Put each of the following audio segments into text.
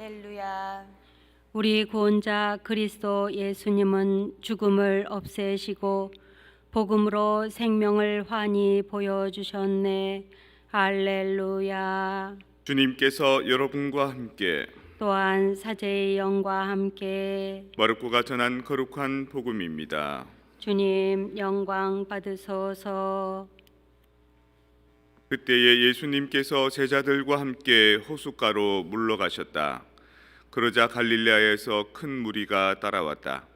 할렐루야. 우리 구원자 그리스도 예수님은 죽음을 없애시고 복음으로 생명을 환히 보여 주셨네. 할렐루야. 주님께서 여러분과 함께 또한 사제의 영과 함께 마르코가 전한 거룩한 복음입니다. 주님 영광 받으소서. 그때에 예수님께서 제자들과 함께 호숫가로 물러가셨다. 그러자 갈릴레아에서 큰 무리가 따라왔다.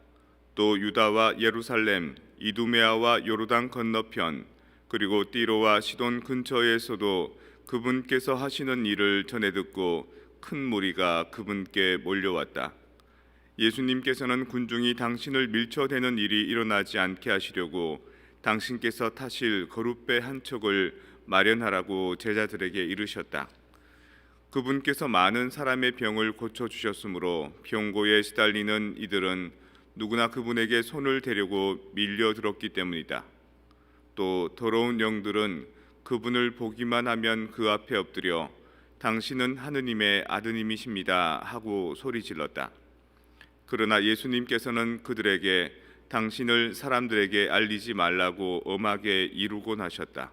또 유다와 예루살렘, 이두메아와 요르단 건너편 그리고 띠로와 시돈 근처에서도 그분께서 하시는 일을 전해 듣고 큰 무리가 그분께 몰려왔다. 예수님께서는 군중이 당신을 밀쳐대는 일이 일어나지 않게 하시려고 당신께서 타실 거룻배 한 척을 마련하라고 제자들에게 이르셨다. 그분께서 많은 사람의 병을 고쳐 주셨으므로 병고에 시달리는 이들은 누구나 그분에게 손을 대려고 밀려 들었기 때문이다. 또 더러운 영들은 그분을 보기만 하면 그 앞에 엎드려 당신은 하느님의 아드님이십니다 하고 소리 질렀다. 그러나 예수님께서는 그들에게 당신을 사람들에게 알리지 말라고 엄하게 이루곤 하셨다.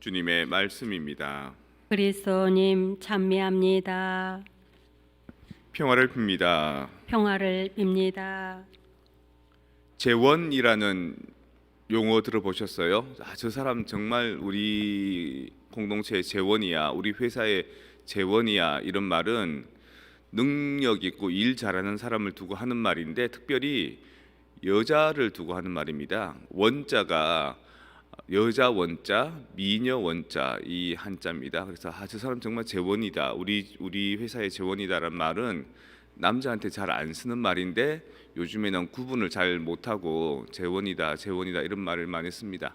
주님의 말씀입니다. 그리스도님 찬미합니다. 평화를 빕니다. 평화를 빕니다. 재원이라는 용어 들어보셨어요? 아, 저 사람 정말 우리 공동체의 재원이야, 우리 회사의 재원이야 이런 말은 능력 있고 일 잘하는 사람을 두고 하는 말인데 특별히 여자를 두고 하는 말입니다. 원자가 여자 원자, 미녀 원자 이 한자입니다. 그래서 아, 저 사람 정말 재원이다. 우리 우리 회사의 재원이다라는 말은 남자한테 잘 안 쓰는 말인데 요즘에는 구분을 잘 못하고 재원이다, 재원이다 이런 말을 많이 씁니다.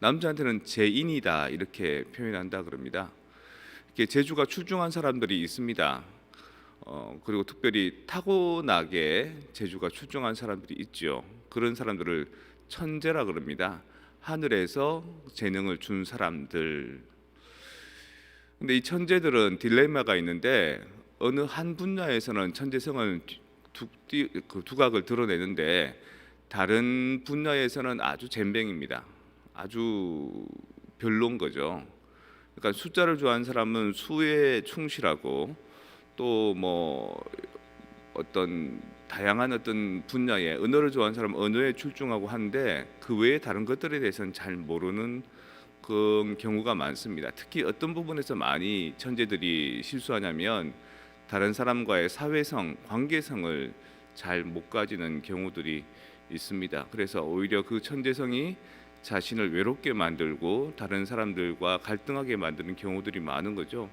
남자한테는 재인이다 이렇게 표현한다 그럽니다. 이렇게 재주가 출중한 사람들이 있습니다. 어, 그리고 특별히 타고나게 재주가 출중한 사람들이 있죠. 그런 사람들을 천재라 그럽니다. 하늘에서 재능을 준 사람들. 근데 이 천재들은 딜레마가 있는데 어느 한 분야에서는 천재성을 두, 띠- 그 두각을 드러내는데 다른 분야에서는 아주 젬병입니다. 아주 별론 거죠. 그러니까 숫자를 좋아하는 사람은 수에 충실하고 또 뭐 어떤 다양한 어떤 분야에 언어를 좋아하는 사람은 언어에 출중하고 한데 그 외에 다른 것들에 대해서는 잘 모르는 그 경우가 많습니다. 특히 어떤 부분에서 많이 천재들이 실수하냐면 다른 사람과의 사회성, 관계성을 잘 못 가지는 경우들이 있습니다. 그래서 오히려 그 천재성이 자신을 외롭게 만들고 다른 사람들과 갈등하게 만드는 경우들이 많은 거죠.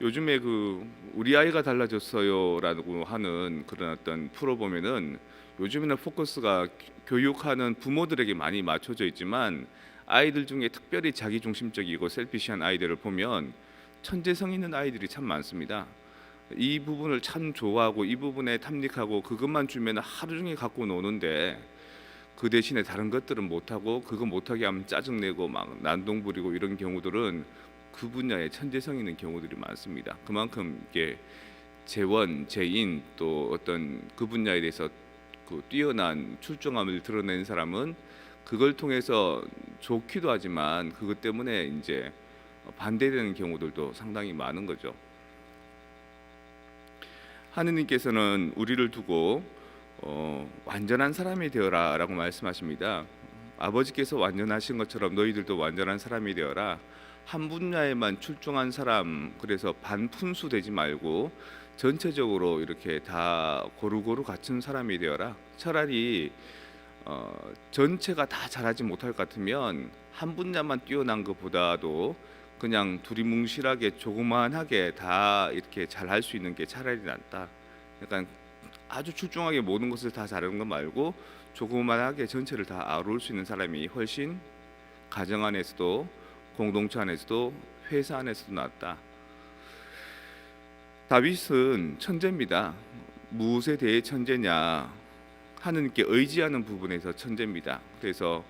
요즘에 그 우리 아이가 달라졌어요라고 하는 그런 어떤 프로 보면은 요즘에는 포커스가 교육하는 부모들에게 많이 맞춰져 있지만 아이들 중에 특별히 자기 중심적이고 셀피시한 아이들을 보면 천재성 있는 아이들이 참 많습니다. 이 부분을 참 좋아하고 이 부분에 탐닉하고 그것만 주면 하루 종일 갖고 노는데 그 대신에 다른 것들은 못하고 그거 못하게 하면 짜증내고 막 난동 부리고 이런 경우들은 그 분야에 천재성 있는 경우들이 많습니다. 그만큼 이게 재원, 재인 또 어떤 그 분야에 대해서 그 뛰어난 출중함을 드러낸 사람은 그걸 통해서 좋기도 하지만 그것 때문에 이제 반대되는 경우들도 상당히 많은 거죠. 하느님께서는 우리를 두고 어, 완전한 사람이 되어라라고 말씀하십니다. 아버지께서 완전하신 것처럼 너희들도 완전한 사람이 되어라. 한 분야에만 출중한 사람 그래서 반푼수 되지 말고 전체적으로 이렇게 다 고루고루 갖춘 사람이 되어라. 차라리 어, 전체가 다 잘하지 못할 것 같으면 한 분야만 뛰어난 것보다도 그냥 두리뭉실하게 조그만하게 다 이렇게 잘할 수 있는 게 차라리 낫다. 약간 아주 출중하게 모든 것을 다 잘하는 것 말고 조그만하게 전체를 다 아우를 수 있는 사람이 훨씬 가정 안에서도 공동체 안에서도 회사 안에서도 낫다. 다윗은 천재입니다. 무엇에 대해 천재냐? 하느님께 의지하는 부분에서 천재입니다. 그래서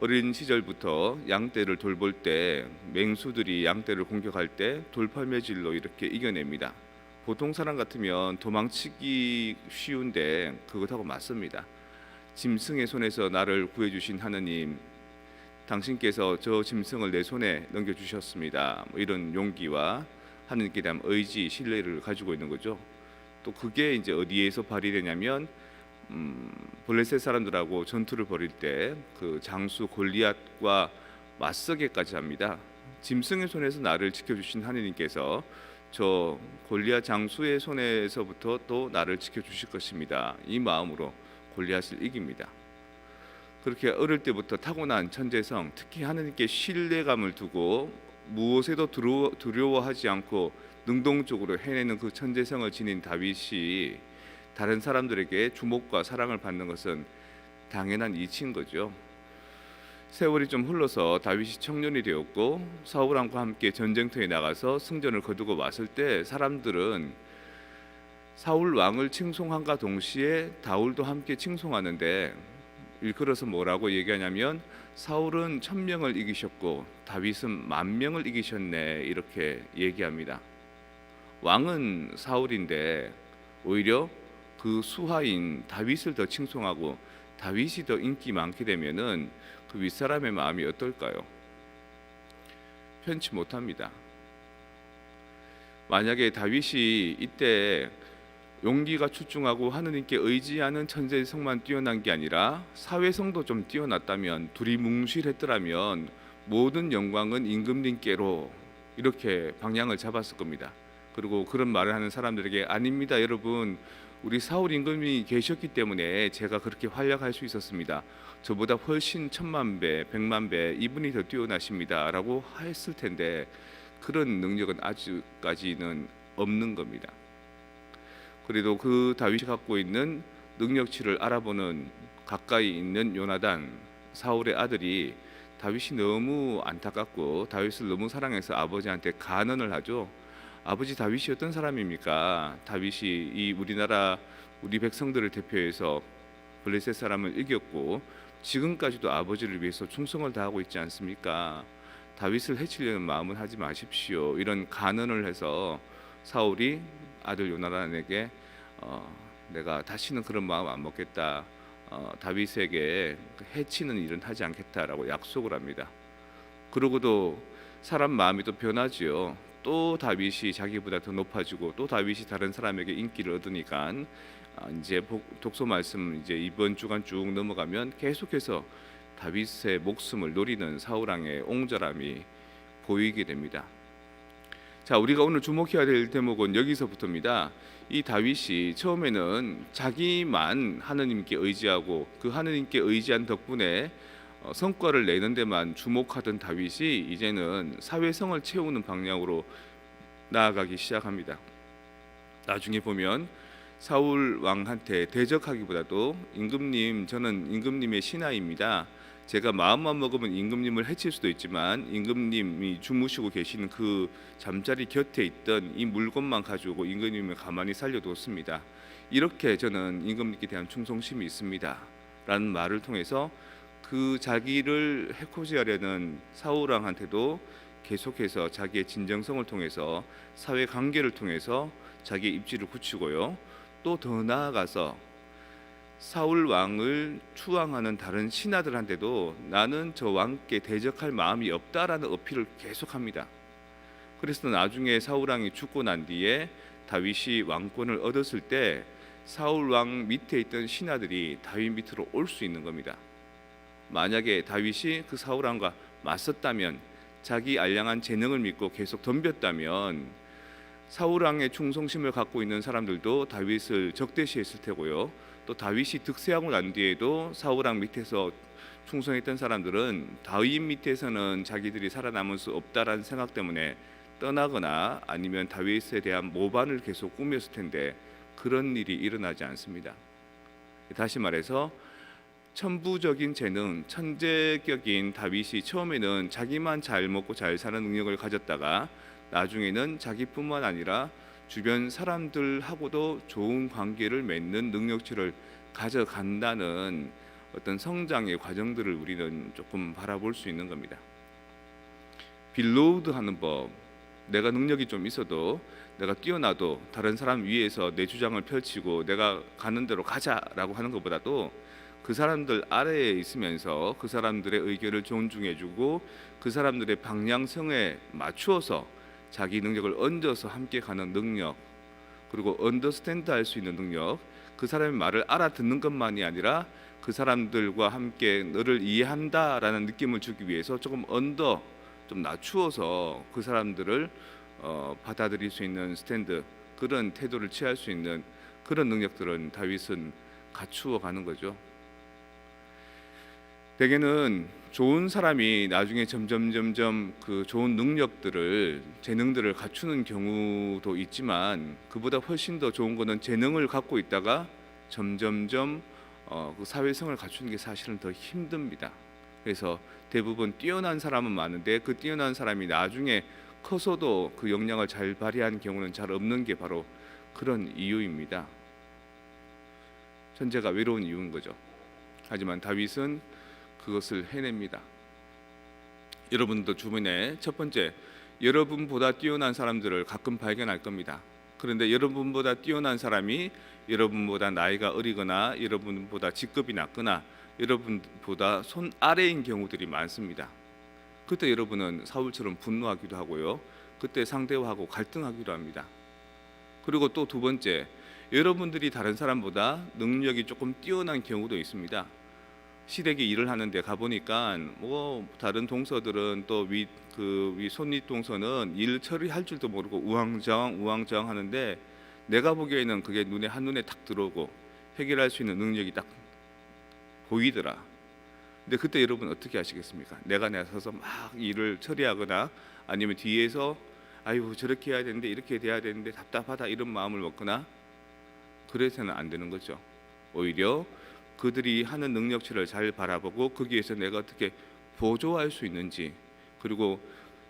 어린 시절부터 양떼를 돌볼 때 맹수들이 양떼를 공격할 때 돌팔매질로 이렇게 이겨냅니다. 보통 사람 같으면 도망치기 쉬운데 그것하고 맞습니다. 짐승의 손에서 나를 구해 주신 하느님 당신께서 저 짐승을 내 손에 넘겨 주셨습니다. 뭐 이런 용기와 하느님께 대한 의지, 신뢰를 가지고 있는 거죠. 또 그게 이제 어디에서 발휘되냐면 음, 블레셋 사람들하고 전투를 벌일 때 그 장수 골리앗과 맞서게까지 합니다. 짐승의 손에서 나를 지켜주신 하느님께서 저 골리앗 장수의 손에서부터 또 나를 지켜주실 것입니다. 이 마음으로 골리앗을 이깁니다. 그렇게 어릴 때부터 타고난 천재성, 특히 하느님께 신뢰감을 두고 무엇에도 두려워, 두려워 하지 않고 능동적으로 해내는 그 천재성을 지닌 다윗이 다른 사람들에게 주목과 사랑을 받는 것은 당연한 이치인 거죠. 세월이 좀 흘러서 다윗이 청년이 되었고 사울왕과 함께 전쟁터에 나가서 승전을 거두고 왔을 때 사람들은 사울 왕을 칭송함과 동시에 다울도 함께 칭송하는데 일컬어서 뭐라고 얘기하냐면 사울은 천 명을 이기셨고 다윗은 만 명을 이기셨네 이렇게 얘기합니다. 왕은 사울인데 오히려 그 수하인 다윗을 더 칭송하고 다윗이 더 인기 많게 되면은 그 윗사람의 마음이 어떨까요? 편치 못합니다. 만약에 다윗이 이때 용기가 출중하고 하느님께 의지하는 천재성만 뛰어난 게 아니라 사회성도 좀 뛰어났다면 둘이 뭉실했더라면 모든 영광은 임금님께로 이렇게 방향을 잡았을 겁니다. 그리고 그런 말을 하는 사람들에게 아닙니다, 여러분. 우리 사울 임금이 계셨기 때문에 제가 그렇게 활약할 수 있었습니다. 저보다 훨씬 천만 배, 백만 배 이분이 더 뛰어나십니다라고 했을 텐데 그런 능력은 아직까지는 없는 겁니다. 그래도 그 다윗이 갖고 있는 능력치를 알아보는 가까이 있는 요나단 사울의 아들이 다윗이 너무 안타깝고 다윗을 너무 사랑해서 아버지한테 간언을 하죠. 아버지 다윗이 어떤 사람입니까? 다윗이 이 우리나라 우리 백성들을 대표해서 블레셋 사람을 이겼고 지금까지도 아버지를 위해서 충성을 다하고 있지 않습니까? 다윗을 해치려는 마음은 하지 마십시오. 이런 간언을 해서 사울이 아들 요나단에게 어, 내가 다시는 그런 마음 안 먹겠다. 어, 다윗에게 해치는 일은 하지 않겠다라고 약속을 합니다. 그러고도 사람 마음이 또 변하지요. 또 다윗이 자기보다 더 높아지고 또 다윗이 다른 사람에게 인기를 얻으니까 아, 이제 복- 독서 말씀 이제 이번 주간 쭉 넘어가면 계속해서 다윗의 목숨을 노리는 사울 왕의 옹졸함이 보이게 됩니다. 자, 우리가 오늘 주목해야 될 대목은 여기서부터입니다. 이 다윗이 처음에는 자기만 하느님께 의지하고 그 하느님께 의지한 덕분에 어, 성과를 내는 데만 주목하던 다윗이 이제는 사회성을 채우는 방향으로 나아가기 시작합니다. 나중에 보면 사울 왕한테 대적하기보다도 임금님 저는 임금님의 신하입니다. 제가 마음만 먹으면 임금님을 해칠 수도 있지만 임금님이 주무시고 계시는 그 잠자리 곁에 있던 이 물건만 가지고 임금님을 가만히 살려두었습니다. 이렇게 저는 임금님께 대한 충성심이 있습니다. 라는 말을 통해서 그 자기를 해코지하려는 사울 왕한테도 계속해서 자기의 진정성을 통해서 사회 관계를 통해서 자기의 입지를 굳히고요. 또 더 나아가서 사울 왕을 추앙하는 다른 신하들한테도 나는 저 왕께 대적할 마음이 없다라는 어필을 계속합니다. 그래서 나중에 사울 왕이 죽고 난 뒤에 다윗이 왕권을 얻었을 때 사울 왕 밑에 있던 신하들이 다윗 밑으로 올 수 있는 겁니다. 만약에 다윗이 그 사울 왕과 맞섰다면 자기 알량한 재능을 믿고 계속 덤볐다면 사울 왕의 충성심을 갖고 있는 사람들도 다윗을 적대시했을 테고요. 또 다윗이 득세하고 난 뒤에도 왕 밑에서 충성했던 사람들은 다윗 밑에서는 자기들이 살아남을 수 없다라는 생각 때문에 떠나거나 아니면 다윗에 대한 모반을 계속 꾸몄을 텐데 그런 일이 일어나지 않습니다. 다시 말해서 천부적인 재능, 천재격인 다윗이 처음에는 자기만 잘 먹고 잘 사는 능력을 가졌다가 나중에는 자기뿐만 아니라 주변 사람들하고도 좋은 관계를 맺는 능력치를 가져간다는 어떤 성장의 과정들을 우리는 조금 바라볼 수 있는 겁니다. 빌로우드 하는 법 내가 능력이 좀 있어도 내가 뛰어나도 다른 사람 위에서 내 주장을 펼치고 내가 가는 대로 가자라고 하는 것보다도 그 사람들 아래에 있으면서 그 사람들의 의견을 존중해주고 그 사람들의 방향성에 맞추어서 자기 능력을 얹어서 함께 가는 능력 그리고 언더스탠드 할 수 있는 능력 그 사람의 말을 알아듣는 것만이 아니라 그 사람들과 함께 너를 이해한다라는 느낌을 주기 위해서 조금 언더 좀 낮추어서 그 사람들을 어, 받아들일 수 있는 스탠드 그런 태도를 취할 수 있는 그런 능력들은 다윗은 갖추어 가는 거죠. 대개는 좋은 사람이 나중에 점점 점점 그 좋은 능력들을 재능들을 갖추는 경우도 있지만 그보다 훨씬 더 좋은 거는 재능을 갖고 있다가 점점점 어, 그 사회성을 갖추는 게 사실은 더 힘듭니다. 그래서 대부분 뛰어난 사람은 많은데 그 뛰어난 사람이 나중에 커서도 그 역량을 잘 발휘하는 경우는 잘 없는 게 바로 그런 이유입니다. 천재가 외로운 이유인 거죠. 하지만 다윗은 그것을 해냅니다. 여러분도 주변에 첫 번째 여러분보다 뛰어난 사람들을 가끔 발견할 겁니다. 그런데 여러분보다 뛰어난 사람이 여러분보다 나이가 어리거나 여러분보다 직급이 낮거나 여러분보다 손 아래인 경우들이 많습니다. 그때 여러분은 사울처럼 분노하기도 하고요. 그때 상대화하고 갈등하기도 합니다. 그리고 또 두 번째, 여러분들이 다른 사람보다 능력이 조금 뛰어난 경우도 있습니다. 시댁에 일을 하는데 가 보니까 뭐 다른 동서들은 또 위 그위 손윗 동서는 일 처리할 줄도 모르고 우왕좌왕 우왕좌왕 하는데 내가 보기에는 그게 눈에 한 눈에 탁 들어오고 해결할 수 있는 능력이 딱 보이더라. 근데 그때 여러분 어떻게 하시겠습니까? 내가 나서서 막 일을 처리하거나 아니면 뒤에서 아유 저렇게 해야 되는데 이렇게 돼야 되는데 답답하다 이런 마음을 먹거나 그래서는 안 되는 거죠. 오히려 그들이 하는 능력치를 잘 바라보고 거기에서 내가 어떻게 보조할 수 있는지 그리고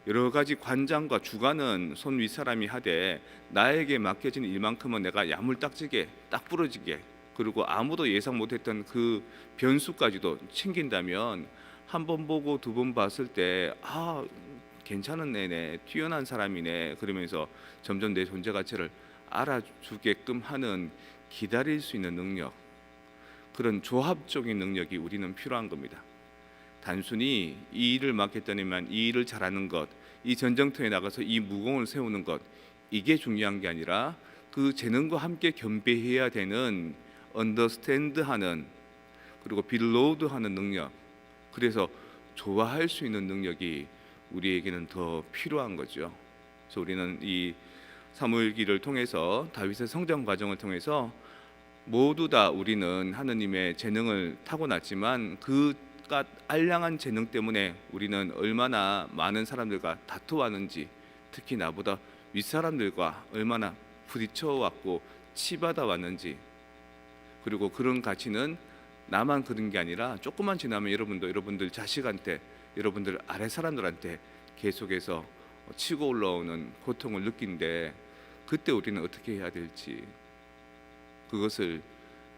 여러 가지 관장과 주관은 손 윗사람이 하되 나에게 맡겨진 일만큼은 내가 야물딱지게 딱 부러지게 그리고 아무도 예상 못했던 그 변수까지도 챙긴다면 한 번 보고 두 번 봤을 때 아 괜찮은 애네 뛰어난 사람이네 그러면서 점점 내 존재 가치를 알아주게끔 하는 기다릴 수 있는 능력 그런 조합적인 능력이 우리는 필요한 겁니다. 단순히 이 일을 맡겠다니만 이 일을 잘하는 것, 이 전쟁터에 나가서 이 무공을 세우는 것 이게 중요한 게 아니라 그 재능과 함께 겸비해야 되는 언더스탠드하는 그리고 빌로우드하는 능력. 그래서 좋아할 수 있는 능력이 우리에게는 더 필요한 거죠. 그래서 우리는 이 사무엘기를 통해서 다윗의 성장 과정을 통해서 모두 다 우리는 하느님의 재능을 타고났지만 그가 알량한 재능 때문에 우리는 얼마나 많은 사람들과 다투왔는지 특히 나보다 윗사람들과 얼마나 부딪혀 왔고 치받아 왔는지 그리고 그런 가치는 나만 그런 게 아니라 조금만 지나면 여러분도 여러분들 자식한테 여러분들 아래 사람들한테 계속해서 치고 올라오는 고통을 느낀데 그때 우리는 어떻게 해야 될지 그것을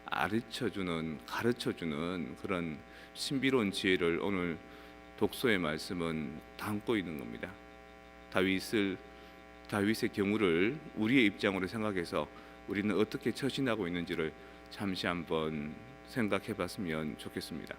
가르쳐 주는 가르쳐 주는 그런 신비로운 지혜를 오늘 독서의 말씀은 담고 있는 겁니다. 다윗을 다윗의 경우를 우리의 입장으로 생각해서 우리는 어떻게 처신하고 있는지를 잠시 한번 생각해 봤으면 좋겠습니다.